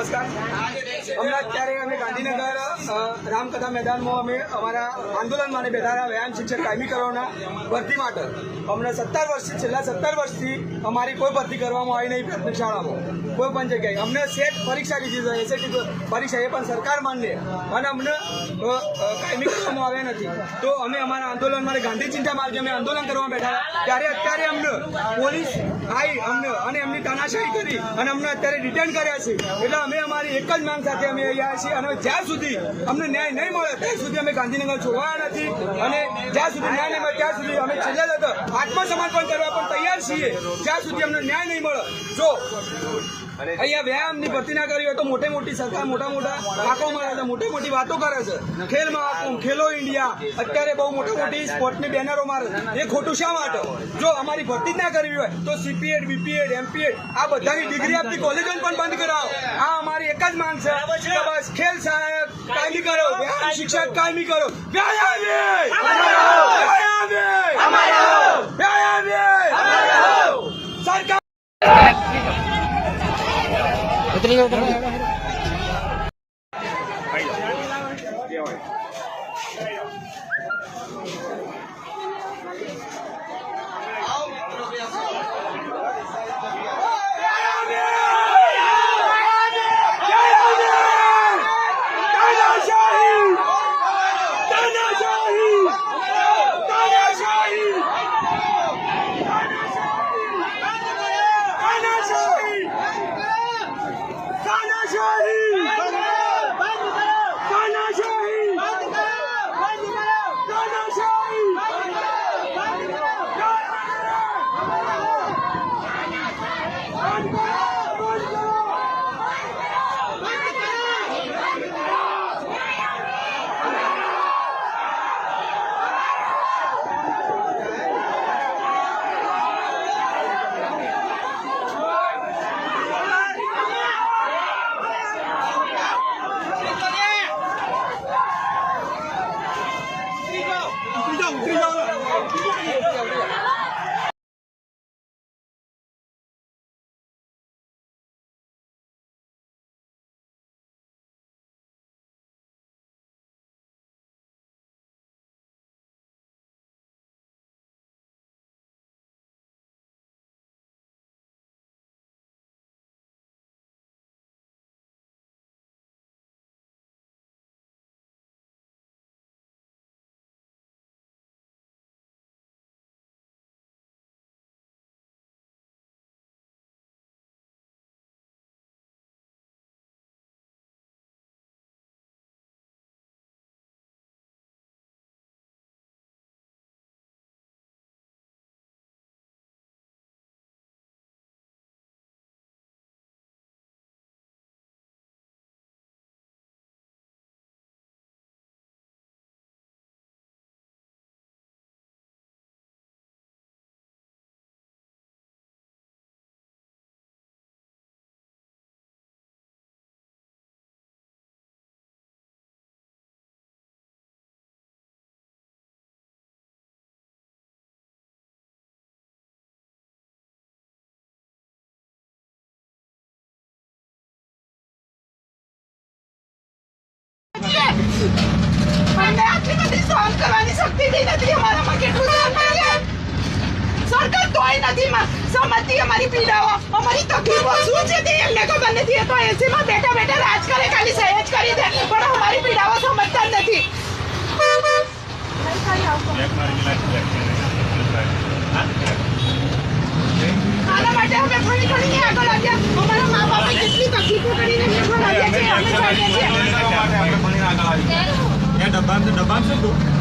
નમસ્કાર. હમણાં અત્યારે અમે ગાંધીનગર રામકથા મેદાનમાં અમે અમારા આંદોલન માટે બેઠા વ્યાયામ શિક્ષક કાયમીકરણોના ભરતી માટે. અમને સત્તર વર્ષથી, છેલ્લા સત્તર વર્ષથી અમારી કોઈ ભરતી કરવામાં આવી નહીં, પ્રાથમિક શાળામાં. કોઈ પણ જગ્યાએ. અમને સેટ પરીક્ષા લીધી છે એસએટી પરીક્ષા એ પણ સરકાર માન્ય. અને અમને કાયમી કરવામાં આવ્યા નથી. તો અમે અમારા આંદોલન માટે ગાંધી ચિંતા માર્ગે અમે આંદોલન કરવા બેઠા. ત્યારે અત્યારે અમને પોલીસ આવી અમને અને એમની તાનાશાહી કરી અને અમને અત્યારે રિટર્ન કર્યા છે. એટલે અમે અમારી એક જ માંગ સાથે અમે અહીંયા છીએ અને જ્યાં સુધી અમને ન્યાય નહીં મળે, ત્યાં સુધી અમે ગાંધીનગર છોડવાના નથી. અને જ્યાં સુધી ન્યાય નહીં મળે, ત્યાં સુધી અમે છેલ્લા જ આત્મસમર્પણ કરવા પણ તૈયાર છીએ. જ્યાં સુધી અમને ન્યાય નહીં મળે, જો અહીંયા વ્યાયામની ભરતી ના કરી હોય તો મોટી મોટી સરકાર મોટા મોટા આંકડો મારે છે મોટી મોટી વાતો કરે છે. ખેલ મહાકુંભ ખેલો ઇન્ડિયા અત્યારે બહુ મોટી મોટી સ્પોર્ટની બેનરો મારે એ ખોટું શા માટે? જો અમારી ભરતી ના કરવી હોય તો સીપીએડ બીપીએડ એમપીએડ આ બધાની ડિગ્રી આપતી કોલેજો પણ બંધ કરાવો. આ કરો વ્યાયામ શિક્ષક કાયમી કરવાની શક્તિ નથી અમારામાં. કેટલું સરકાર તોય નથી સમજતી અમારી પીડાઓ. અમારી તકલીફો શું છે તે એમને ખબર નથી. એ તો એસીમાં ખાલી સહેજ કરી દે. પણ અમારી પીડાઓ સમજતા જ નથી. આના માટે અમે ડબ્બામાં ડબ્બામાં શું હતું?